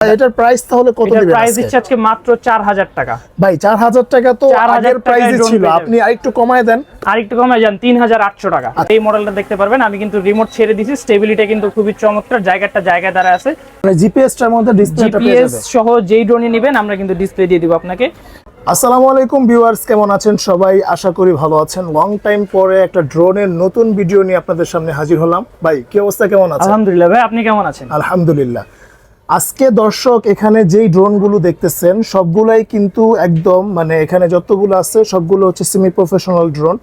এটার প্রাইস তাহলে কত দিবেন প্রাইস দিচ্ছে আজকে মাত্র চার হাজার টাকা। ভাই চার হাজার টাকা তো আগের টাকায় প্রাইসে drone ছিল। আপনি আরেকটু কমায় দেন। আর একটু কমে যান তিন হাজার আটশো টাকা। আচ্ছা। এই মডেলটা দেখতে পারবেন আমি কিন্তু রিমোট ছেড়ে দিছি স্টেবিলিটি কিন্তু খুবই চমৎকার জায়গাটা জায়গায় দ্বারা আছে। মানে জিপিএস টার মধ্যে ডিসপ্লেটা পেয়ে জিপিএস সহ যেই ড্রোনই নেবেন আমরা কিন্তু ডিসপ্লে দিয়ে দিব আপনাকে। আসসালামু আলাইকুম ভিউয়ার্স কেমন আছেন সবাই? আশা করি ভালো আছেন। লং টাইম পরে একটা ড্রোনের নতুন ভিডিও নিয়ে আপনাদের সামনে হাজির হলাম। ভাই কি অবস্থা কেমন আছেন? আলহামদুলিল্লাহ ভাই আপনি কেমন আছেন? আলহামদুলিল্লাহ। আজকে দর্শক এখানে যেই ড্রোনগুলো দেখতেছেন, সবগুলাই কিন্তু একদম মানে এখানে যতগুলো আছে, সবগুলো হচ্ছে সেমি প্রফেশনাল ড্রোন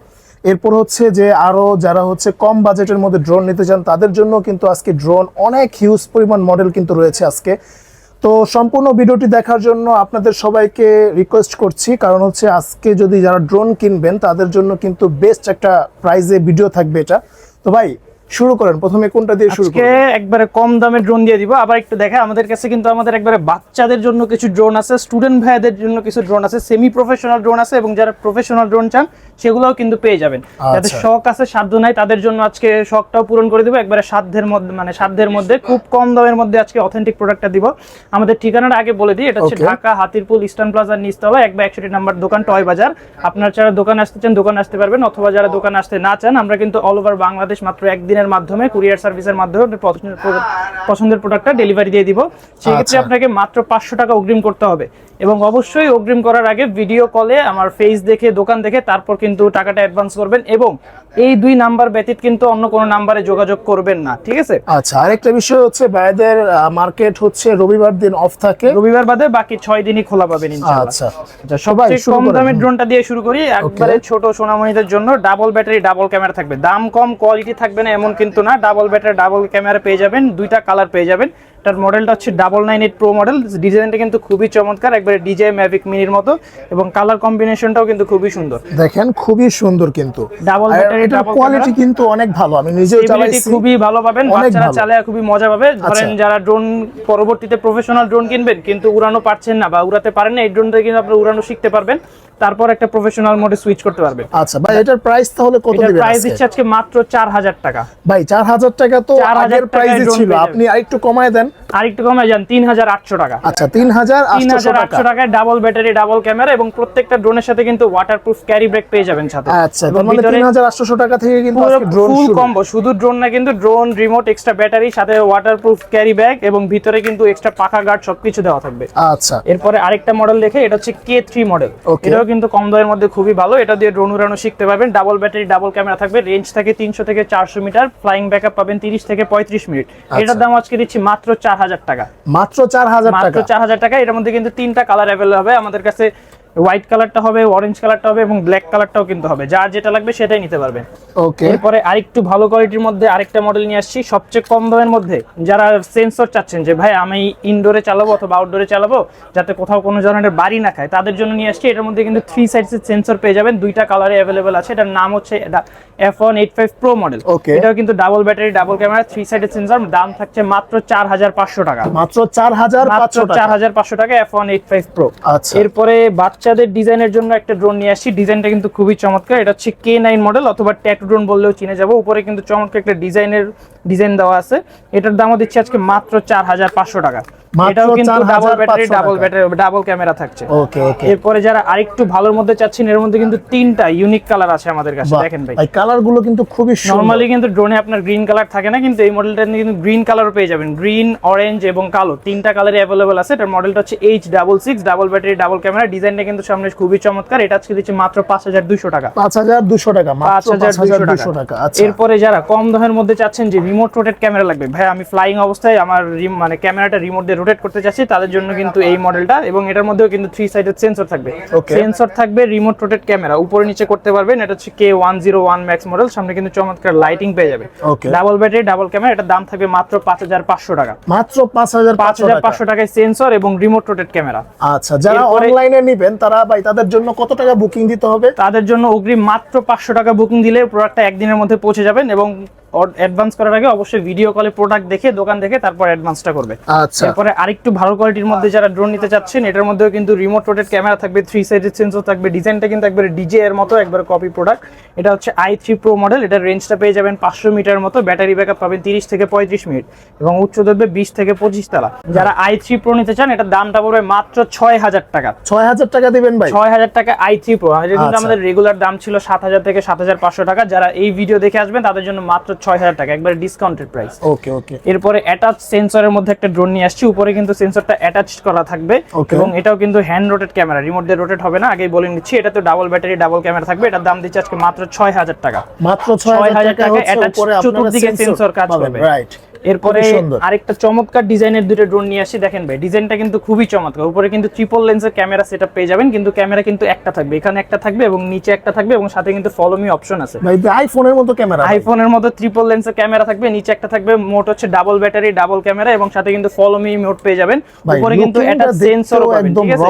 এরপর হচ্ছে যে আরও যারা হচ্ছে কম বাজেটের মধ্যে ড্রোন নিতে চান, তাদের জন্য কিন্তু আজকে ড্রোন অনেক হিউজ পরিমাণ মডেল কিন্তু রয়েছে আজকে। তো সম্পূর্ণ ভিডিওটি দেখার জন্য আপনাদের সবাইকে রিকোয়েস্ট করছি, কারণ হচ্ছে আজকে যদি যারা ড্রোন কিনবেন, তাদের জন্য কিন্তু বেস্ট একটা প্রাইজে ভিডিও থাকবে এটা। তো ভাই শুরু করেন প্রথমে কোনটা দিয়ে শুরু আজকে করেন একবারে কম দামে ড্রোন দিয়ে দিব। আবার একটু দেখা আমাদের কাছে কিন্তু আমাদের একবারে বাচ্চাদের জন্য কিছু ড্রোন আছে স্টুডেন্ট ভাইদের জন্য কিছু ড্রোন আছে সেমি প্রফেশনাল ড্রোন আছে এবং যারা প্রফেশনাল ড্রোন চান সেগুলোও কিন্তু পেয়ে যাবেন। যাদের আচ্ছা। শখ আছে সাধ্য নাই তাদের জন্য আজকে শখটাও পূরণ করে দিব। একবারে সাধ্যের মধ্যে মানে সাধ্যের মধ্যে খুব কম দামের মধ্যে আজকে অথেন্টিক প্রোডাক্টটা দিব। আমাদের ঠিকানাটা আগে বলে দিই এটা হচ্ছে ঢাকা হাতিরপুল ইস্টার্ন প্লাজার নিচতলা এক বা একষট্টি নাম্বার দোকান টয় বাজার। আপনার যারা দোকান আসতে চান দোকান আসতে পারবেন অথবা যারা দোকান আসতে না চান আমরা কিন্তু অল ওভার বাংলাদেশ মাত্র একদিনের মাধ্যমে কুরিয়ার সার্ভিসের মাধ্যমে আপনার পছন্দের প্রোডাক্ট- পছন্দের প্রোডাক্টটা ডেলিভারি দিয়ে দিব। সেক্ষেত্রে আচ্ছা। আপনাকে মাত্র পাঁচশো টাকা অগ্রিম করতে হবে। এবং অবশ্যই অগ্রিম করার আগে ভিডিও কলে আমার ফেস দেখে দোকান দেখে তারপর কিন্তু টাকাটা অ্যাডভান্স করবেন এবং এই দুই নাম্বার ব্যতীত কিন্তু অন্য কোনো নাম্বারে যোগাযোগ করবেন না ঠিক আছে? আচ্ছা আরেকটা বিষয় হচ্ছে ভাইদের মার্কেট হচ্ছে রবিবার দিন অফ থাকে। রবিবার বাদে বাকি ছয় দিনই খোলা পাবেন ইনশাআল্লাহ। আচ্ছা আচ্ছা সবাই কম দামের ড্রোনটা দিয়ে শুরু করি একবারে ছোট সোনামণিদের জন্য ডাবল ব্যাটারি ডাবল ক্যামেরা থাকবে। দাম কম কোয়ালিটি থাকবে না এমন কিন্তু না ডাবল ব্যাটারি ডাবল ক্যামেরা পেয়ে যাবেন দুইটা কালার পেয়ে যাবেন। এটার মডেলটা হচ্ছে double nine eight pro model. ডিজাইনটা কিন্তু খুবই চমৎকার একবারে ডিজে ম্যাভিক মিনির মতো এবং কালার কম্বিনেশনটাও কিন্তু খুবই সুন্দর। দেখেন খুবই সুন্দর কিন্তু। আর battery, কোয়ালিটি কিন্তু অনেক ভালো আমি নিজেও চালাইছি। খুবই ভালো পাবেন বাচ্চারা চালায় খুবই মজা পাবে। ধরেন আচ্ছা। যারা ড্রোন পরবর্তীতে প্রফেশনাল ড্রোন কিনবেন কিন্তু উড়ানো পারছেন না বা উড়াতে পারেন না এই ড্রোন ড্রোনটা কিন্তু আপনি উড়ানো শিখতে পারবেন। তারপর একটা প্রফেশনাল মোডে সুইচ করতে পারবেন। আচ্ছা ভাই এটার প্রাইস তাহলে কত দিবেন প্রাইস? দিচ্ছে আজকে মাত্র চার হাজার টাকা। ভাই চার হাজার টাকা তো 4,000 আগের টাকায় প্রাইসে ছিল। আপনি আরেকটু কমায় দেন। আর একটু কমে যান তিন হাজার আটশো টাকা। আচ্ছা তিন হাজার তিন হাজার আটশো টাকায় ডাবল ব্যাটারি ডাবল ক্যামেরা এবং প্রত্যেকটা ড্রোনের সাথে কিন্তু ক্যারি ব্যাগ পেয়ে যাবেন সাথে। আচ্ছা মানে তিন হাজার আটশো টাকা থেকে কিন্তু ড্রোন কম্বো শুধু ড্রোন না কিন্তু ড্রোন রিমোট এক্সট্রা ব্যাটারি সাথে ক্যারি ব্যাগ এবং ভিতরে কিন্তু এক্সট্রা পাখা গার্ড সবকিছু দেওয়া থাকবে। আচ্ছা। এরপরে আরেকটা মডেল দেখে এটা হচ্ছে কে থ্রি মডেল এটাও কিন্তু কম দামের মধ্যে খুবই ভালো এটা দিয়ে ড্রোন উড়ানো শিখতে পারবেন। ডাবল ব্যাটারি ডাবল ক্যামেরা থাকবে রেঞ্জ থাকে তিনশো থেকে চারশো মিটার ফ্লাইং ব্যাকআপ পাবেন তিরিশ থেকে পঁয়ত্রিশ মিনিট। এটার দাম আজকে দিচ্ছি মাত্র চার হাজার টাকা। মাত্র চার হাজার মাত্র টাকা। চার হাজার টাকা। এটার মধ্যে কিন্তু তিনটা কালার অ্যাভেলেবল হবে। আমাদের কাছে হোয়াইট কালারটা হবে অরেঞ্জ কালারটা হবে এবং ব্ল্যাক কালারটাও কিন্তু হবে। যার যেটা লাগবে সেটাই নিতে পারবেন। ওকে এরপরে আরেকটু ভালো কোয়ালিটির মধ্যে আরেকটা মডেল নিয়ে আসছি। সবচেয়ে কম দামের মধ্যে যারা সেন্সর চাচ্ছেন যে ভাই আমি ইনডোরে চালাবো অথবা আউটডোরে চালাবো? যাতে কোথাও কোনো ধরনের বাড়ি না খায় তাদের জন্য নিয়ে আসছি। এটার মধ্যে কিন্তু থ্রি সাইডসের সেন্সর পেয়ে যাবেন। দুইটা কালারে অ্যাভেলেবেল আছে। এটার নাম হচ্ছে F one eight five pro model. এটাও কিন্তু double battery double camera three সাইডের সেন্সর দাম থাকছে মাত্র চার হাজার পাঁচশো টাকা। মাত্র চার হাজার চার টাকা। হাজার পাঁচশো টাকা F one eight five pro আচ্ছা। এরপরে বাচ্চাদের ডিজাইনের জন্য একটা ড্রোন নিয়ে আসছি। ডিজাইনটা কিন্তু খুবই চমৎকার। এটা হচ্ছে কে নাইন মডেল অথবা ট্যাটু ড্রোন বললেও চিনে যাব। উপরে কিন্তু চমৎকার একটা ডিজাইনের ডিজাইন দেওয়া আছে। এটার দামও দিচ্ছে আজকে মাত্র চার হাজার পাঁচশো টাকা। এটাও কিন্তু double battery double battery double camera থাকছে। ওকে ওকে এরপরে যারা আরেকটু ভালোর মধ্যে চাচ্ছেন এর মধ্যে কিন্তু তিনটা ইউনিক কালার আছে আমাদের কাছে। দেখেন ভাই। কালারগুলো কিন্তু খুবই নরমালি কিন্তু ড্রোনে আপনার গ্রিন কালার থাকে না কিন্তু এই মডেলটা কিন্তু গ্রিন কালারও পেয়ে যাবেন। গ্রিন অরেঞ্জ এবং কালো। তিনটা অ্যাভেলেবল আছে। এটার মডেলটা হচ্ছে H double six double battery double camera ডিজাইনটা কিন্তু সামনে খুবই চমৎকার। এটা আজকে দিচ্ছে মাত্র পাঁচ হাজার দুশো টাকা। পাঁচ হাজার দুশো টাকা পাঁচ হাজার দুশো টাকা। আচ্ছা। এরপরে যারা কম দামের মধ্যে চাচ্ছেন যে রিমোট রোটেট ক্যামেরা লাগবে ভাই আমি ফ্লাইং অবস্থায় আমার মানে ক্যামেরাটা রিমোট দিয়ে রোটেট করতে চাচ্ছি তাদের জন্য কিন্তু এই মডেলটা এবং এটার মধ্যেও কিন্তু থ্রি সাইডের সেন্সর থাকবে। সেন্সর থাকবে রিমোট রোটেট ক্যামেরা উপরে নিচে করতে পারবেন এটা হচ্ছে K one zero one max model সামনে কিন্তু চমৎকার লাইটিং পেয়ে যাবে। ডাবল ব্যাটারি ডাবল ক্যামেরা এটার দাম থাকবে মাত্র পাঁচ হাজার পাঁচশো টাকা। মাত্র পাঁচ হাজার পাঁচ হাজার পাঁচশো টাকায় সেন্সর এবং রিমোট রোটেট ক্যামেরা আচ্ছা যারা অনলাইনে নিবেন তারা ভাই তাদের জন্য কত টাকা বুকিং দিতে হবে? তাদের জন্য অগ্রিম মাত্র পাঁচশো টাকা বুকিং দিলে প্রোডাক্টটা একদিনের মধ্যে পৌঁছে যাবেন এবং অ্যাডভান্স করার আগে অবশ্যই ভিডিও কলে প্রোডাক্ট দেখে দোকান দেখে তারপর অ্যাডভান্সটা করবে। আচ্ছা। তারপরে আরেকটু ভালো কোয়ালিটির মধ্যে যারা ড্রোন নিতে চাচ্ছেন এটার মধ্যেও কিন্তু রিমোট রোটেড ক্যামেরা থাকবে থ্রি সাইডেড সেন্সর থাকবে ডিজাইনটা কিন্তু একবারে ডিজে এর মতো একবারে কপি প্রোডাক্ট এটা হচ্ছে আই থ্রি প্রো মডেল এটার রেঞ্জটা পেয়ে যাবেন পাঁচশো মিটার মতো ব্যাটারি ব্যাকআপ পাবেন তিরিশ থেকে পঁয়ত্রিশ মিনিট এবং উচ্চ ধরবে বিশ থেকে পঁচিশ তালা। যারা আই থ্রি প্রো নিতে চান এটার দামটা পড়বে মাত্র ছয় হাজার টাকা। ছয় হাজার টাকা দিবেন ভাই? ছয় হাজার টাকা আই থ্রি প্রো কিন্তু। আমাদের রেগুলার দাম ছিল সাত হাজার থেকে সাত হাজার পাঁচশো টাকা। যারা এই ভিডিও দেখে আসবেন তাদের জন্য মাত্র ছয় হাজার টাকা একবারে ডিসকাউন্টেড প্রাইস ওকে ওকে এরপরে অ্যাটাচ সেন্সরের মধ্যে একটা ড্রোন নিয়ে আসছি উপরে কিন্তু সেন্সরটা অ্যাটাচ করা থাকবে। এবং এটাও কিন্তু হ্যান্ড রোটেড ক্যামেরা রিমোট দিয়ে রোটেট হবে না আগেই বলে নিচ্ছি এটা তো ডাবল ব্যাটারি ডাবল ক্যামেরা থাকবে এটার দাম দিচ্ছে আজকে মাত্র ছয় হাজার টাকা। মাত্র ছয় হাজার টাকা চতুর্দিকে সেন্সর কাজ করবে। রাইট এরপরে আরেকটা চমৎকার ডিজাইনের দুটো ড্রোন নিয়ে আসছি দেখেন ভাই ডিজাইনটা কিন্তু খুবই চমৎকার। উপরে কিন্তু ট্রিপল লেন্সের ক্যামেরা সেটআপ পেয়ে যাবেন কিন্তু ক্যামেরা কিন্তু একটা থাকবে। এখানে একটা থাকবে এবং নিচে একটা থাকবে এবং সাথে কিন্তু ফলো মি অপশন আছে। ভাই আইফোনের মতো ক্যামেরা আইফোনের মতো ট্রিপল লেন্সের ক্যামেরা থাকবে নিচে একটা থাকবে মোট হচ্ছে ডাবল ব্যাটারি ডাবল ক্যামেরা এবং সাথে কিন্তু ফলো মি মোড পেয়ে যাবেন। উপরে কিন্তু একটা সেন্সর পাবেন ঠিক আছে?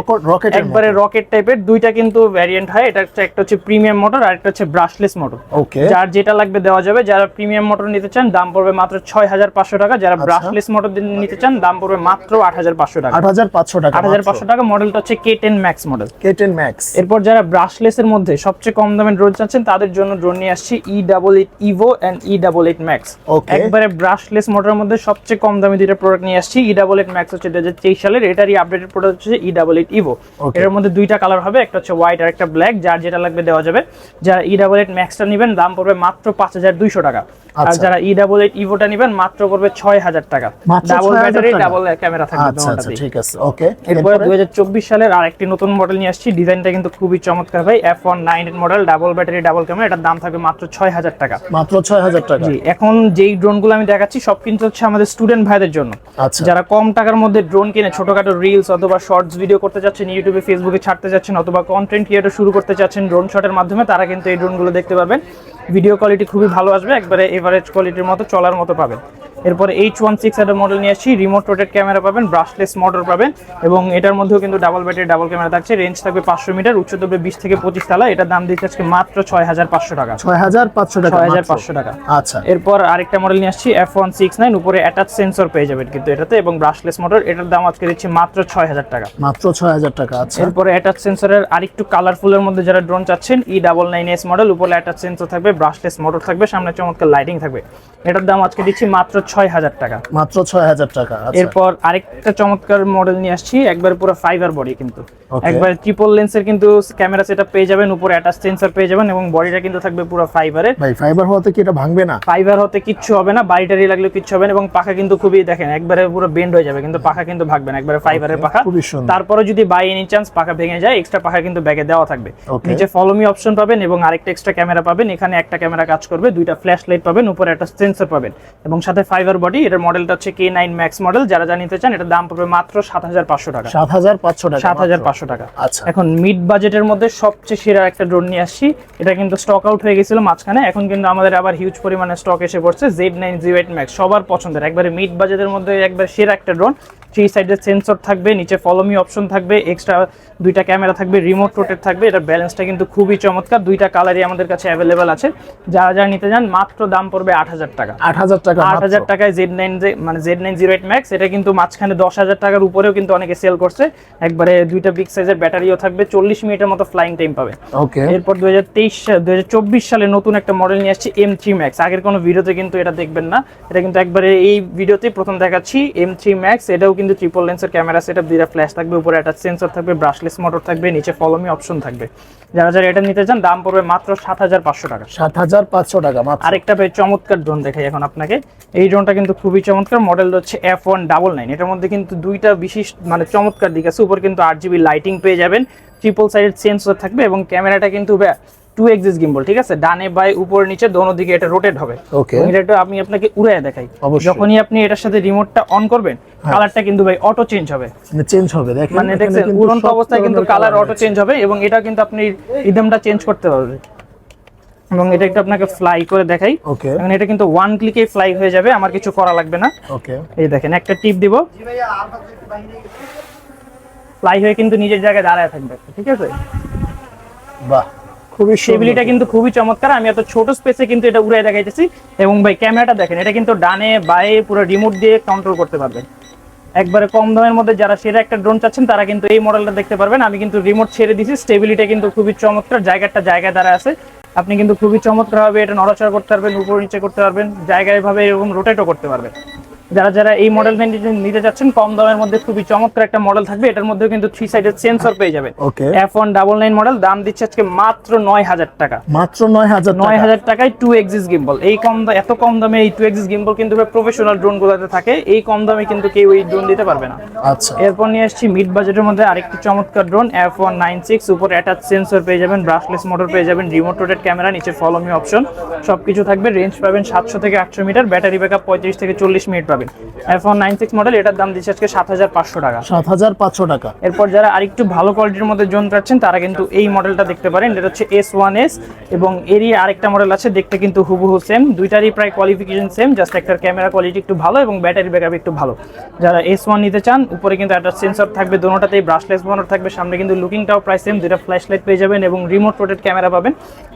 একবারে রকেট টাইপের দুইটা কিন্তু ভ্যারিয়েন্ট হয়। এটা হচ্ছে একটা হচ্ছে প্রিমিয়াম মোটর আর একটা হচ্ছে ব্রাশলেস মোটর ওকে যার যেটা লাগবে দেওয়া যাবে। যারা প্রিমিয়াম মোটর নিতে চান দাম পড়বে মাত্র ছয় হাজার পাঁচশো টাকা। যারা আচ্ছা। ব্রাশলেস মোটর নিতে চান দাম পড়বে মাত্র আট হাজার পাঁচশো টাকা। আট হাজার পাঁচশো টাকা আট হাজার পাঁচশো টাকা মডেলটা হচ্ছে K ten max model K ten max এরপর যারা ব্রাশলেসের মধ্যে সবচেয়ে কম দামে ড্রোন চাচ্ছেন তাদের জন্য ড্রোন নিয়ে আসছি E double eight Evo and E double eight max একবারে ব্রাশলেস মোটরের মধ্যে সবচেয়ে কম দামি দুইটা প্রোডাক্ট নিয়ে আসছি। ই ডাবল এইট ম্যাক্স হচ্ছে দু হাজার তেইশ সালের। এটারই আপডেটেড প্রোডাক্ট হচ্ছে ই ডাবল এইট ইভো এর মধ্যে দুইটা কালার হবে একটা হচ্ছে হোয়াইট আর একটা ব্ল্যাক যার যেটা লাগবে দেওয়া যাবে। যারা ই ডাবল এইট ম্যাক্সটা নেবেন দাম পড়বে মাত্র পাঁচ হাজার দুইশো টাকা। আর আচ্ছা। যারা ই ডাবল এইট ইভোটা নেবেন মাত্র পড়বে ছয় হাজার টাকা। ডাবল ব্যাটারি ডাবল ক্যামেরা থাকবে আচ্ছা আচ্ছা ঠিক আছে ওকে এরপরে দুই হাজার চব্বিশ সালের আর একটি নতুন মডেল নিয়ে আসছি। ডিজাইনটা কিন্তু খুবই চমৎকার ভাই। F one nine model double battery double camera এটার দাম থাকবে মাত্র ছয় হাজার টাকা। মাত্র ছয় হাজার টাকা। জি এখন যেই ড্রোনগুলো আমি দেখাচ্ছি সব কিন্তু হচ্ছে আমাদের স্টুডেন্ট ভাইদের জন্য। আচ্ছা। যারা কম টাকার মধ্যে ড্রোন কিনে ছোটখাটো রিলস অথবা শর্টস ভিডিও করতে চাচ্ছেন ইউটিউবে ফেসবুকে ছাড়তে চাচ্ছেন অথবা কন্টেন্ট ক্রিয়েটর শুরু করতে চাচ্ছেন ড্রোন শটের মাধ্যমে তারা কিন্তু এই ড্রোনগুলো দেখতে পাবেন ভিডিও কোয়ালিটি খুবই ভালো আসবে একবারে এভারেজ কোয়ালিটির মতো চলার মতো পাবেন। এরপরে এইচ ওয়ান সিক্স একটা মডেল নিয়ে আসছি রিমোট রোটেড ক্যামেরা পাবেন ব্রাশলেস মোটর পাবেন এবং এটার মধ্যেও কিন্তু ডাবল ব্যাটারি ডাবল ক্যামেরা থাকছে রেঞ্জ থাকবে পাঁচশো মিটার উচ্চ থাকবে বিশ থেকে পঁচিশ তালা এটার দাম দিচ্ছে আজকে মাত্র ছয় হাজার পাঁচশো টাকা। ছয় হাজার পাঁচশো টাকা ছয় হাজার পাঁচশো টাকা। আচ্ছা। এরপর আরেকটা মডেল নিয়ে আসছি এফ ওয়ান সিক্স নাইন উপরে অ্যাটাচ সেন্সর পেয়ে যাবেন কিন্তু এটাতে এবং ব্রাশলেস মোটর এটার দাম আজকে দিচ্ছি মাত্র ছয় হাজার টাকা। মাত্র ছয় হাজার টাকা আচ্ছা। এরপরে অ্যাটাচ সেন্সরের আরেকটু কালারফুলের মধ্যে যারা ড্রোন চাচ্ছেন E double nine S model উপরে অ্যাটাচ সেন্সর থাকবে ব্রাশলেস মোটর থাকবে সামনে চমৎকার লাইটিং থাকবে। এটার দাম আজকে দিচ্ছি মাত্র ছয় হাজার টাকা। মাত্র ছয় হাজার টাকা আচ্ছা। এরপর আরেকটা চমৎকার মডেল নিয়ে আসছি একবার পুরো ফাইবার বডি কিন্তু। একবার ট্রিপল লেন্সের কিন্তু ক্যামেরা সেটা পেয়ে যাবেন উপরে অ্যাটাচ সেন্সর পেয়ে যাবেন এবং বডিটা কিন্তু থাকবে পুরো ফাইবারের ভাই ফাইবার হওয়াতে কি এটা ভাঙবে না? ফাইবার হতে কিচ্ছু হবে না বাড়িটারি লাগলেও কিচ্ছু হবে না এবং পাখা কিন্তু খুবই দেখেন একবারে পুরো বেন্ড হয়ে যাবে কিন্তু পাখা কিন্তু ভাগবে না একবারে ফাইবারের পাখা। খুবই সুন্দর। তারপরে যদি বাই এনি চান্স পাখা ভেঙে যায় এক্সট্রা পাখা কিন্তু ব্যাগে দেওয়া থাকবে. নিচে ফলো মি অপশন পাবেন এবং আরেকটা এক্সট্রা ক্যামেরা পাবেন এখানে একটা ক্যামেরা কাজ করবে দুইটা ফ্ল্যাশ লাইট পাবেন উপরে একটা সেন্সর পাবেন। এবং সাথে ফাইবার বডি এটার মডেলটা হচ্ছে কে নাইন ম্যাক্স মডেল যারা জানিতে চান এটার দাম পড়বে মাত্র সাত হাজার পাঁচশো টাকা। সাত হাজার পাঁচশো টাকা সাত হাজার পাঁচশো টাকা। আচ্ছা। এখন মিড বাজেটের মধ্যে সবচেয়ে সেরা একটা ড্রোন নিয়ে আসছি। এটা কিন্তু স্টক আউট হয়ে গেছিল মাঝখানে এখন কিন্তু আমাদের আবার হিউজ পরিমাণে স্টক এসে পড়ছে Z nine zero eight max সবার পছন্দের। একবারে মিড বাজেটের মধ্যে একবার সেরা একটা ড্রোন থ্রি সাইডের সেন্সর থাকবে নিচে ফলো মি অপশন থাকবে এক্সট্রা দুইটা ক্যামেরা থাকবে রিমোট রোটেট থাকবে এটার ব্যালেন্সটা কিন্তু খুবই চমৎকার। দুইটা কালারই আমাদের কাছে অ্যাভেলেবেল আছে। যারা যারা নিতে চান মাত্র দাম পড়বে আট হাজার টাকা। আট হাজার টাকা আট হাজার টাকায় জেড নাইন মানে Z nine zero eight max এটা কিন্তু মাঝখানে দশ হাজার টাকার উপরেও কিন্তু অনেকে সেল করছে। একবারে দুইটা বিগ সাইজের ব্যাটারিও থাকবে চল্লিশ মিনিটের মতো ফ্লাইং টাইম পাবে। ওকে এরপর দুই হাজার তেইশ দুই হাজার চব্বিশ সালে নতুন একটা মডেল নিয়ে আসছে এম থ্রি ম্যাক্স আগের কোনো ভিডিওতে কিন্তু এটা দেখবেন না। এটা কিন্তু একবারে এই ভিডিওতেই প্রথম দেখাচ্ছি এম থ্রি ম্যাক্স এটাও কিন্তু ট্রিপল লেন্সের ক্যামেরা সেট আপ দুইটা ফ্ল্যাশ থাকবে উপরে একটা সেন্সর থাকবে ব্রাশলেস মোটর থাকবে নিচে ফলোমি অপশন থাকবে। যারা যারা এটা নিতে চান দাম পড়বে মাত্র সাত হাজার পাঁচশো টাকা। সাত হাজার পাঁচশো টাকা মাত্র। আরেকটা বেশ চমৎকার ড্রোন দেখাই এখন আপনাকে। এই ড্রোনটা কিন্তু খুবই চমৎকার মডেল হচ্ছে এফ ওয়ান ডাবল নাইন এটার মধ্যে কিন্তু দুইটা বিশিষ্ট মানে চমৎকার দিক আছে। উপর কিন্তু আট জিবি লাইটিং পেয়ে যাবেন। ট্রিপল সাইডেড সেন্সর থাকবে এবং ক্যামেরাটা কিন্তু টু এক্সিস গিম্বল ঠিক আছে? ডানে বাই উপর নিচে দোনো দিকে এটা রোটেট হবে. এবং এটা একটু আমি আপনাকে উড়ায় দেখাই। যখনই আপনি এটার সাথে রিমোটটা অন করবেন কালারটা কিন্তু ভাই অটো চেঞ্জ হবে। চেঞ্জ হবে দেখেন মানে দেখছেন উড়ন্ত অবস্থায় কিন্তু কালার অটো চেঞ্জ হবে এবং এটা কিন্তু আপনি রিদমটা চেঞ্জ করতে পারবেন। এবং এটা একটু আপনাকে ফ্লাই করে দেখাই। ওকে এখন এটা কিন্তু ওয়ান ক্লিকে ফ্লাই হয়ে যাবে আমার কিছু করা লাগবে না। ওকে এই দেখেন একটা টিপ দিব। ফ্লাই হয়ে কিন্তু নিজের জায়গায় দাঁড়ায় থাকবে ঠিক আছে? বাহ। খুবই। স্টেবিলিটা কিন্তু খুবই চমৎকার। আমি এত ছোট স্পেসে কিন্তু এটা উড়াই দেখাইতেছি। এবং ভাই ক্যামেরাটা দেখেন, এটা কিন্তু ডানে, বায়ে, পুরো রিমোট দিয়ে কন্ট্রোল করতে পারবেন। একবারে কম দামের মধ্যে যারা সেরা একটা ড্রোন চাচ্ছেন, তারা কিন্তু এই মডেলটা দেখতে পারবেন। আমি কিন্তু রিমোট ছেড়ে দিছি। স্টেবিলিটি কিন্তু খুবই চমৎকার। জায়গাটা জায়গায় দ্বারা আছে। আপনি কিন্তু খুবই চমৎকার ভাবে এটা নড়াচড়া করতে পারবেন, উপর নিচে করতে পারবেন। জায়গায় ভাবে এরকম রোটেটও করতে পারবেন। যারা যারা এই মডেলটা নিতে চাচ্ছেন কম দামের মধ্যে খুবই চমৎকার একটা মডেল থাকবে। এটার মধ্যেও কিন্তু থ্রি সাইডের সেন্সর পেয়ে যাবেন F one double nine model দাম দিচ্ছে আজকে মাত্র নয় হাজার টাকা। মাত্র নয় হাজার নয় হাজার টাকায় টু এক্সিস গিম্বল এই কম এত কম দামে এই টু এক্সিস গিম্বল কিন্তু প্রফেশনাল ড্রোন গুলোতে থাকে। এই কম দামে কিন্তু কেউ এই ড্রোন দিতে পারবে না। আচ্ছা। এরপর নিয়ে আসছি মিড বাজেটের মধ্যে আরেকটি চমৎকার drone F one nine six উপর অ্যাটাচ সেন্সর পেয়ে যাবেন ব্রাশলেস মোটর পেয়ে যাবেন রিমোট রোটেড ক্যামেরা নিচে ফলো মি অপশন সবকিছু থাকবে রেঞ্জ পাবেন সাতশো থেকে আটশো মিটার ব্যাটারি ব্যাকআপ পঁয়ত্রিশ থেকে চল্লিশ মিনিট পাবেন। F one nine six model এটার দাম দিচ্ছে আজকে সাত হাজার পাঁচশো টাকা। সাত হাজার পাঁচশো টাকা। এরপর যারা আরেকটু ভালো কোয়ালিটির মধ্যে জোন চাচ্ছেন তারা কিন্তু এই মডেলটা দেখতে পারেন। এটা হচ্ছে এস ওয়ান এস এবং এরই আরেকটা মডেল আছে দেখতে কিন্তু হুবহু সেম দুইটারই প্রায় কোয়ালিফিকেশন সেম জাস্ট একটার ক্যামেরা কোয়ালিটি একটু ভালো এবং ব্যাটারি ব্যাকআপ একটু ভালো। যারা এস ওয়ান নিতে চান উপরে কিন্তু একটা সেন্সর থাকবে দোনোটাতেই ব্রাশলেস মোটর থাকবে সামনে কিন্তু লুকিংটাও প্রায় সেম দুইটা ফ্ল্যাশ লাইট পেয়ে যাবেন এবং রিমোট রোটেড ক্যামেরা পাবেন।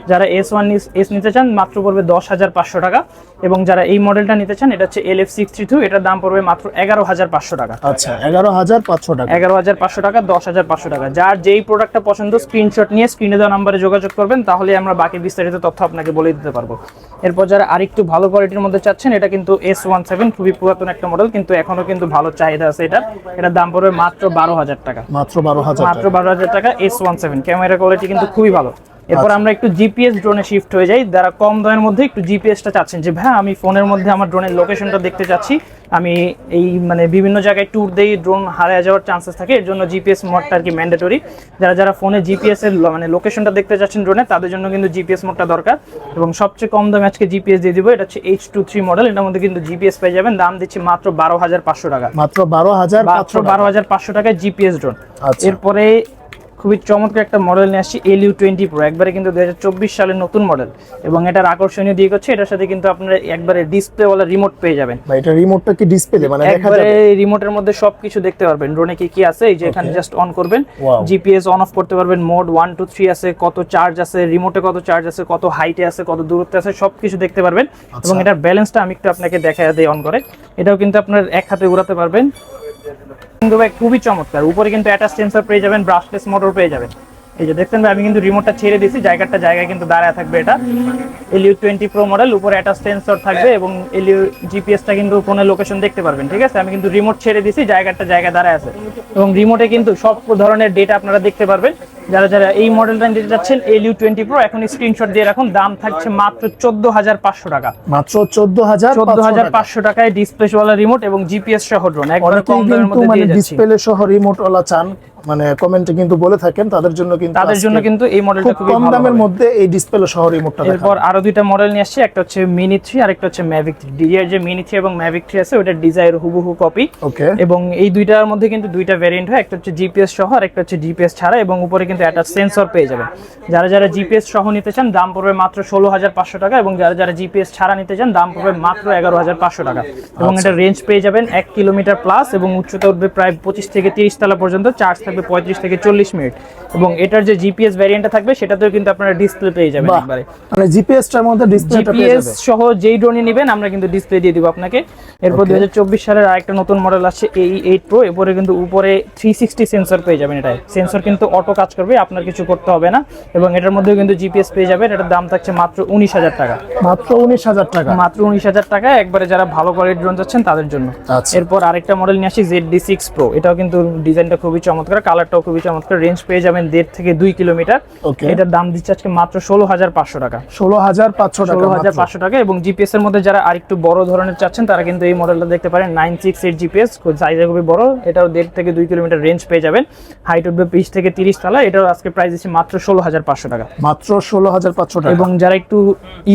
যারা এস ওয়ান এস নিতে চান মাত্র পড়বে দশ হাজার পাঁচশো টাকা। এবং যারা এই মডেলটা নিতে চান এটা হচ্ছে L F six three two এটার দাম পড়বে মাত্র এগারো হাজার পাঁচশো টাকা। আচ্ছা এগারো হাজার পাঁচশো টাকা। এগারো হাজার পাঁচশো টাকা দশ হাজার পাঁচশো টাকা। যার যেই প্রোডাক্টটা পছন্দ স্ক্রিনশট নিয়ে স্ক্রিনে দেওয়া নাম্বারে যোগাযোগ করবেন তাহলে আমরা বাকি বিস্তারিত তথ্য আপনাকে বলে দিতে পারব। এরপর যারা আরেকটু ভালো কোয়ালিটির মধ্যে চাচ্ছেন এটা কিন্তু এস ওয়ান সেভেন খুবই পুরাতন একটা মডেল কিন্তু এখনও কিন্তু ভালো চাহিদা আছে এটা এটার দাম পড়বে মাত্র বারো হাজার টাকা। মাত্র বারো হাজার মাত্র বারো হাজার টাকা S one seven. Camera quality কিন্তু খুবই ভালো। এরপর আচ্ছা। আমরা একটু জিপিএস ড্রোনে শিফট হয়ে যাই। যারা কম দামের মধ্যে একটু জিপিএসটা চাচ্ছেন যে ভাই আমি ফোনের মধ্যে আমার ড্রোনের লোকেশনটা দেখতে চাচ্ছি। আমি এই মানে বিভিন্ন জায়গায় ট্যুর দেই ড্রোন হারিয়ে যাওয়ার চান্সেস থাকে এর জন্য জিপিএস মোডটা আর কি ম্যান্ডেটরি যারা যারা ফোনে জিপিএস এর মানে লোকেশনটা দেখতে চাচ্ছেন ড্রোনে তাদের জন্য কিন্তু জিপিএস মোডটা দরকার। এবং সবচেয়ে কম দামে আজকে জিপিএস দিয়ে দিব এটা হচ্ছে এইচ টু থ্রি মডেল এটার মধ্যে কিন্তু জিপিএস পেয়ে যাবেন। দাম দিচ্ছি মাত্র বারো হাজার পাঁচশো টাকা। মাত্র বারো হাজার মাত্র বারো হাজার পাঁচশো টাকায় জিপিএস ড্রোন আচ্ছা। এরপরে খুবই চমৎকার একটা মডেল নিয়ে আসছি এল ইউ টোয়েন্টি প্রো একবারে কিন্তু দু হাজার চব্বিশ সালের নতুন মডেল এবং এটার আকর্ষণীয় দিক হচ্ছে এটার সাথে কিন্তু আপনারা একবারে ডিসপ্লে ওয়ালা রিমোট পেয়ে যাবেন। এটা রিমোটটা কি ডিসপ্লে মানে একবারে রিমোটের মধ্যে সবকিছু দেখতে পারবেন। ড্রোনে কি কি আছে এই যে এখানে জাস্ট অন করবেন। জিপিএস অন অফ করতে পারবেন। মোড ওয়ান টু থ্রি আছে কত চার্জ আছে রিমোটে কত চার্জ আছে কত হাইটে আছে কত দূরত্বে আছে সবকিছু দেখতে পারবেন। আচ্ছা। এবং এটার ব্যালেন্সটা আমি একটু আপনাকে দেখা দেয় অন করে। এটাও কিন্তু আপনার এক হাতে উড়াতে পারবেন। কিন্তু ভাই খুবই চমৎকার। উপরে কিন্তু অ্যাটাচ সেন্সর পেয়ে যাবেন ব্রাশলেস মোটর পেয়ে যাবেন। এই যে দেখছেন ভাই, আমি কিন্তু রিমোটটা ছেড়ে দিয়েছি, জায়গাটা জায়গায় কিন্তু দাঁড়ায় থাকবে এটা। এলিউ টোয়েন্টি প্রো মডেল উপরে অ্যাটাচ সেন্সর থাকবে এবং এলিউ জিপিএসটা কিন্তু ফোনের লোকেশন দেখতে পারবেন, ঠিক আছে? আমি কিন্তু রিমোট ছেড়ে দিয়েছি, জায়গাটা জায়গায় দাঁড়ায় আছে। এবং রিমোটে কিন্তু সব ধরনের ডেটা আপনারা দেখতে পারবেন। যারা যারা এই মডেলটা নিতে চাচ্ছেন এলিউ টোয়েন্টি প্রো এখন স্ক্রিনশট দিয়ে রাখুন দাম থাকছে মাত্র চোদ্দ হাজার পাঁচশো টাকা। মাত্র চোদ্দ হাজার চোদ্দ হাজার পাঁচশো টাকায় ডিসপ্লে ওয়ালা রিমোট এবং জিপিএস সহ ড্রোন একবার কম দামের মধ্যে মানে দিয়ে যাচ্ছি। ডিসপ্লে সহ রিমোট ওলা চান মানে কমেন্টে কিন্তু বলে থাকেন তাদের জন্য কিন্তু তাদের জন্য কিন্তু এই মডেলটা খুব কম দামের মধ্যে এই ডিসপ্লে সহ রিমোটটা এরপর আরও দুইটা মডেল নিয়ে আসছে একটা হচ্ছে মিনি থ্রি আর একটা হচ্ছে ম্যাভিক থ্রি ডিজিআর যে মিনি থ্রি এবং ম্যাভিক থ্রি আছে ওটার ডিজাইন হুবহু কপি ওকে এবং এই দুইটার মধ্যে কিন্তু দুইটা ভেরিয়েন্ট হয় একটা হচ্ছে জিপিএস সহ আর একটা হচ্ছে জিপিএস ছাড়া এবং উপরে কিন্তু একটা সেন্সর পেয়ে যাবেন। যারা যারা জিপিএস সহ নিতে চান দাম পড়বে মাত্র ষোলো হাজার পাঁচশো টাকা এবং যারা যারা জিপিএস ছাড়া নিতে চান দাম পড়বে মাত্র এগারো হাজার পাঁচশো টাকা। এবং এটা রেঞ্জ পেয়ে যাবেন এক কিলোমিটার প্লাস এবং উচ্চতা উঠবে প্রায় পঁচিশ থেকে তিরিশ তলা পর্যন্ত চার্জ থাকবে পঁয়ত্রিশ থেকে চল্লিশ মিনিট। এবং এটার যে জিপিএস ভ্যারিয়েন্টটা থাকবে সেটাতেও কিন্তু আপনারা ডিসপ্লে পেয়ে যাবেন একবারে। মানে জিপিএস টার মধ্যে ডিসপ্লেটা পেয়ে জিপিএস সহ যেই ড্রোনই নেবেন আমরা কিন্তু ডিসপ্লে দিয়ে দিব আপনাকে। এরপর Okay. দুই হাজার চব্বিশ সালের আরেকটা নতুন মডেল আসছে এই এইট প্রো এরপরে কিন্তু উপরে থ্রি সিক্সটি সেন্সর পেয়ে যাবেন এটাই সেন্সর কিন্তু অটো কাজ করবে আপনার কিছু করতে হবে না। এবং এটার মধ্যেও কিন্তু জিপিএস পেয়ে যাবেন এটার দাম থাকছে মাত্র উনিশ হাজার টাকা। মাত্র উনিশ হাজার টাকা। মাত্র উনিশ হাজার টাকা একবারে যারা ভালো কোয়ালিটির ড্রোন চাচ্ছেন তাদের জন্য। আচ্ছা। এরপর আরেকটা মডেল নিয়ে আসি জেড ডি সিক্স প্রো এটাও কিন্তু ডিজাইনটা খুবই চমৎকার কালারটাও খুবই চমৎকার রেঞ্জ পেয়ে যাবেন দেড় থেকে দুই কিলোমিটার। এটার দাম দিচ্ছে আজকে মাত্র ষোলো হাজার পাঁচশো টাকা। ষোলো হাজার পাঁচশো ষোলো হাজার পাঁচশো টাকা এবং জিপিএস এর মধ্যে যারা আরেকটু বড় ধরনের চাচ্ছেন তারা কিন্তু এই মডেলটা দেখতে পারেন নাইন সিক্স এইট জিপিএস সাইজে খুবই বড় এটাও দেড় থেকে দুই কিলোমিটার রেঞ্জ পেয়ে যাবেন। হাইট উঠবে বিশ থেকে তিরিশ তালা এটাও আজকে প্রাইস দিচ্ছে মাত্র ষোলো হাজার পাঁচশো টাকা। মাত্র ষোলো হাজার পাঁচশো টাকা। এবং যারা একটু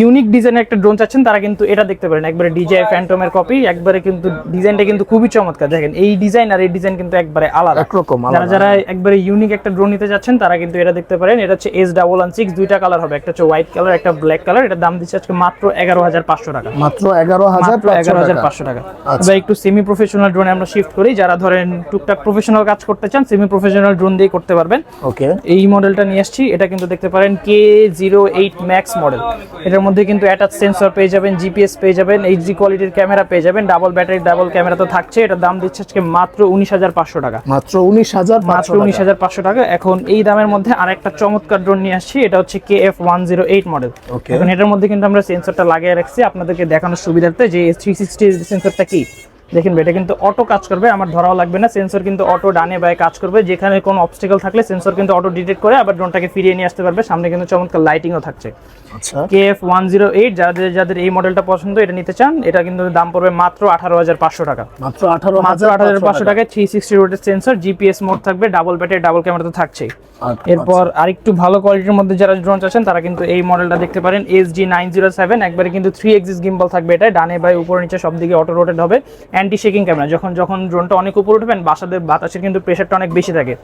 ইউনিক ডিজাইনের একটা ড্রোন চাচ্ছেন তারা কিন্তু এটা দেখতে পারেন। একবারে ডিজাই ফ্যান্টমের কপি একবারে কিন্তু ডিজাইনটা কিন্তু খুবই চমৎকার। দেখেন এই ডিজাইন আর এই ডিজাইন কিন্তু একবারে আলাদা। একরকম যারা যারা একবারে ইউনিক একটা ড্রোন নিতে যাচ্ছেন তারা কিন্তু এটা দেখতে পারেন। এটা হচ্ছে এস ডাবল ওয়ান সিক্স দুইটা কালার হবে। একটা হচ্ছে হোয়াইট কালার একটা ব্ল্যাক কালার এটা দাম দিচ্ছে আজকে মাত্র এগারো হাজার পাঁচশো টাকা। মাত্র এগারো হাজার এগারো হাজার পাঁচশো টাকা। আচ্ছা। এবার একটু সেমি প্রফেশনাল ড্রোনে আমরা শিফট করি। যারা ধরেন টুকটাক প্রফেশনাল কাজ করতে চান সেমি প্রফেশনাল ড্রোন দিয়ে করতে পারবেন। ওকে এই মডেলটা নিয়ে আসছি। এটা কিন্তু দেখতে পারেন K zero eight max model এটার মধ্যে কিন্তু অ্যাটাচ সেন্সর পেয়ে যাবেন জিপিএস পেয়ে যাবেন এইচডি কোয়ালিটির ক্যামেরা পেয়ে যাবেন। ডাবল ব্যাটারি ডাবল ক্যামেরা তো থাকছে। এটার দাম দিচ্ছে আজকে মাত্র উনিশ হাজার পাঁচশো টাকা। মাত্র উনিশ হাজার মাত্র উনিশ হাজার পাঁচশো টাকা। এখন এই দামের মধ্যে আরেকটা চমৎকার ড্রোন নিয়ে আসছি। এটা হচ্ছে K F one zero eight model. এখন এটার মধ্যে কিন্তু আমরা সেন্সরটা লাগিয়ে রাখছি। আপনাদেরকে দেখানোর সুবিধার্থে যে থ্রি সিক্সটি সেন্সরটা কি? দেখেন এটা কিন্তু অটো কাজ করবে আমার ধরাও লাগবে না সেন্সর কিন্তু অটো ডানে বায়ে কাজ করবে যেখানে কোনো অবস্টেকল থাকলে সেন্সর কিন্তু অটো ডিটেক্ট করে আবার ড্রোনটাকে ফিরিয়ে নিয়ে আসতে পারবে সামনে কিন্তু চমৎকার লাইটিংও থাকছে। আচ্ছা। K F one zero eight যাদের যাদের এই মডেলটা পছন্দ এটা নিতে চান এটা কিন্তু দাম পড়বে মাত্র আঠারো হাজার পাঁচশো টাকা। মাত্র আঠারো মাত্র আট হাজার পাঁচশো টাকায় থ্রি সিক্সটি রোডের সেন্সর জিপিএস মোড থাকবে ডাবল ব্যাটারি ডাবল ক্যামেরা তো থাকছেই। আচ্ছা, এরপর আরেকটু ভালো কোয়ালিটির মধ্যে যারা ড্রোন চাচ্ছেন তারা কিন্তু এই মডেলটা দেখতে পারেন S G nine zero seven একবারে কিন্তু থ্রি এক্সিস গিম্বল থাকবে এটা ডানে বাই উপর নিচে সব দিকে অটো রোটেট হবে। অ্যান্টি শেকিং ক্যামেরা যখন যখন ড্রোনটা অনেক উপরে উঠবেন, বাসাদের বাতাসের কিন্তু প্রেশারটা অনেক বেশি থাকে।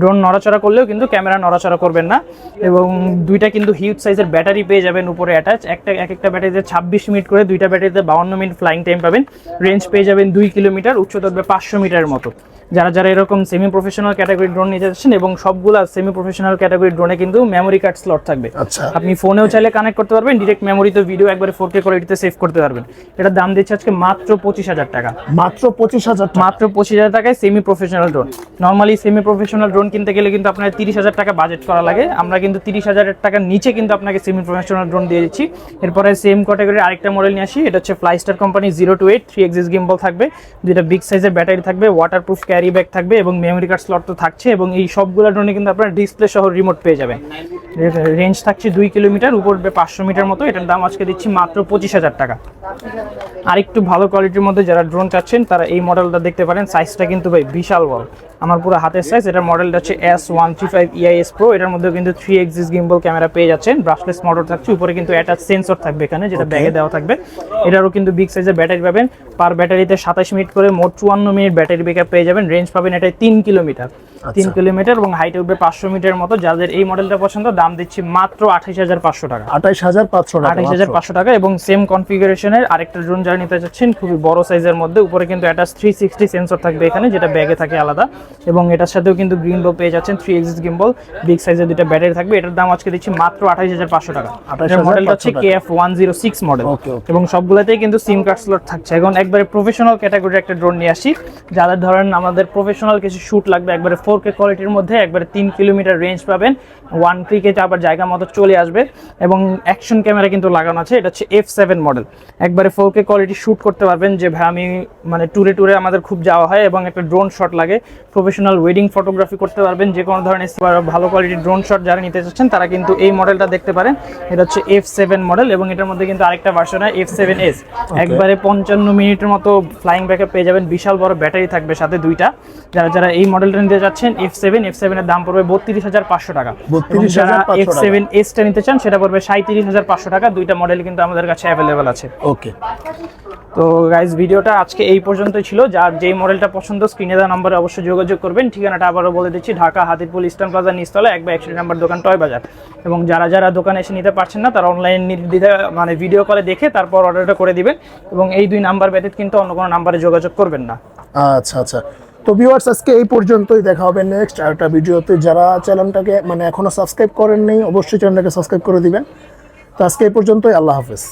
ড্রোন নড়াচড়া করলেও কিন্তু ক্যামেরা নড়াচড়া করবেন না। এবং দুইটা কিন্তু হিউজ সাইজের ব্যাটারি পেয়ে যাবেন উপরে অ্যাটাচ একটা, এক একটা ব্যাটারিতে ছাব্বিশ মিনিট করে, দুইটা ব্যাটারিতে বাউন্ন মিনিট ফ্লাইং টাইম পাবেন। রেঞ্জ পেয়ে যাবেন দুই কিলোমিটার উচ্চতা পাঁচশো মিটারের মতো। যারা যারা এরকম সেমি প্রফেশনাল ক্যাটাগরি ড্রোন নিতে যাচ্ছেন এবং সবগুলা সেমি প্রফেশনাল ক্যাটাগরি ড্রোনে কিন্তু মেমোরি কার্ড স্লট থাকবে। আচ্ছা। আপনি ফোনেও চাইলে কানেক্ট করতে পারবেন ডিরেক্ট মেমোরিতে ভিডিও একবারে ফোর কে কোয়ালিটিতে সেভ করতে পারবেন। এটার দাম দিচ্ছে আজকে মাত্র পঁচিশ হাজার টাকা। মাত্র পঁচিশ হাজার মাত্র পঁচিশ হাজার টাকায় semi professional drone normally semi professional drone কিনতে গেলে কিন্তু আপনার তিরিশ হাজার টাকা বাজেট করা লাগে। আমরা কিন্তু তিরিশ হাজার টাকার নিচে কিন্তু আপনাকে সেমি প্রফেশনাল ড্রোন দিয়ে দিচ্ছি। এরপরে সেম ক্যাটাগরির আরেকটা মডেল নিয়ে আসি। এটা হচ্ছে Flystar company zero two eight three axis gimbal থাকবে। দুইটা বিগ সাইজের ব্যাটারি থাকবে ওয়াটারপ্রুফ ক্যারি ব্যাগ থাকবে এবং মেমোরি কার্ড স্লট তো থাকছে এবং এই সবগুলো ড্রোনে কিন্তু আপনার ডিসপ্লে সহ রিমোট পেয়ে যাবেন। রেঞ্জ থাকছে দুই কিলোমিটার, উপর পাঁচশো মিটার মতো। এটার দাম আজকে দিচ্ছি মাত্র পঁচিশ হাজার টাকা। আরেকটু ভালো কোয়ালিটির মধ্যে যারা ড্রোন চাচ্ছেন, তারা এই মডেলটা দেখতে পারেন। সাইজটা কিন্তু ভাই বিশাল বড়। আমার পুরো হাতের সাইজ এটার মডেলটা হচ্ছে S one three five EIS pro এটার মধ্যে কিন্তু থ্রি এক্সিস গিম্বল ক্যামেরা পেয়ে যাচ্ছেন। ব্রাশলেস মোটর থাকছে উপরে কিন্তু অ্যাটাচ সেন্সর থাকবে এখানে যেটা ব্যাগে দেওয়া থাকবে। এটারও কিন্তু বিগ সাইজের ব্যাটারি পাবেন। পার ব্যাটারিতে সাতাশ মিনিট করে মোট চুয়ান্ন মিনিট ব্যাটারি ব্যাকআপ পেয়ে যাবেন। রেঞ্জ পাবেন এটাই তিন কিলোমিটার। তিন কিলোমিটার এবং হাইট উঠবে পাঁচশো মিটার মতো। যাদের এই মডেলটা পছন্দ দাম দিচ্ছি মাত্র আঠাশ হাজার পাঁচশো টাকা। আঠাইশ হাজার পাঁচশো টাকা আঠাশ হাজার পাঁচশো টাকা এবং সেম কনফিগারেশনের আরেকটা ড্রোন যারা নিতে চাচ্ছেন খুবই বড় সাইজের মধ্যে। উপরে কিন্তু অ্যাটাচ থ্রি সিক্সটি সেন্সর থাকবে এখানে যেটা ব্যাগে থাকে আলাদা। এবং এটার সাথেও কিন্তু গ্রিন বল পেয়ে যাচ্ছেন থ্রি এক্সিস গিম্বল বিগ সাইজের দুটো ব্যাটারি থাকবে। এটার দাম আজকে দিচ্ছি মাত্র আঠাশ হাজার পাঁচশো টাকা। 28,500 মডেলটা হচ্ছে K F one zero six model. এবং সবগুলোতেই কিন্তু সিম কার্ড স্লট থাকছে। এখন একবারে প্রফেশনাল ক্যাটাগরির একটা ড্রোন নিয়ে আসি। যাদের ধরেন আমাদের প্রফেশনাল কিছু শ্যুট লাগবে একবারে ফোর কে কোয়ালিটির মধ্যে একবারে তিন কিলোমিটার রেঞ্জ পাবেন। ওয়ান ক্রিকেট আবার জায়গা মতো চলে আসবে এবং অ্যাকশন ক্যামেরা কিন্তু লাগানো আছে। এটা হচ্ছে এফ সেভেন মডেল একবারে ফোর কে কোয়ালিটি শ্যুট করতে পারবেন যে ভাই আমি মানে ট্যুরে ট্যুরে আমাদের খুব যাওয়া হয় এবং একটা ড্রোন শট লাগে। প্রফেশনাল ওয়েডিং ফটোগ্রাফি করতে পারবেন। যে কোনো ধরনের ভালো কোয়ালিটির ড্রোন শট যারা নিতে চাচ্ছেন তারা কিন্তু এই মডেলটা দেখতে পারেন। এটা হচ্ছে এফ সেভেন মডেল এবং এটার মধ্যে কিন্তু আরেকটা ভার্সন হয় এফ সেভেন এস একবারে পঞ্চান্ন মিনিটের মতো ফ্লাইং ব্যাকআপ পেয়ে যাবেন। বিশাল বড় ব্যাটারি থাকবে সাথে দুইটা। যারা যারা এই মডেলটা নিতে যাচ্ছেন এফ সেভেন এফ সেভেনের দাম পড়বে বত্রিশ হাজার পাঁচশো টাকা। 32,500 এফ সেভেন এসটা নিতে চান সেটা পড়বে সাঁত্রিশ হাজার পাঁচশো টাকা। দুইটা মডেল কিন্তু আমাদের কাছে অ্যাভেলেবেল আছে। ওকে তো গাইজ ভিডিওটা আজকে এই পর্যন্তই ছিল। যার যেই মডেলটা পছন্দ স্ক্রিনে দেওয়া নম্বরে অবশ্যই যোগাযোগ করবেন। ঠিকানাটা আবারও বলে দিচ্ছি ঢাকা হাতিরপুল ইস্টার্ন প্লাজা নিচতলা এক বা একশো নাম্বার দোকান টয় বাজার। এবং যারা যারা দোকানে এসে নিতে পারছেন না তারা অনলাইন নির্দ্বিধা মানে ভিডিও কলে দেখে তারপর অর্ডারটা করে দিবেন। এবং এই দুই নাম্বার ব্যতীত কিন্তু অন্য কোনো নাম্বারে যোগাযোগ করবেন না। আচ্ছা আচ্ছা। তো ভিউয়ার্স আজকে এই পর্যন্তই দেখা হবে নেক্সট আরেকটা ভিডিওতে। যারা চ্যানেলটাকে মানে এখনও সাবস্ক্রাইব করেননি, অবশ্যই চ্যানেলটাকে সাবস্ক্রাইব করে দিবেন। তো আজকে এই পর্যন্তই, আল্লাহ হাফেজ।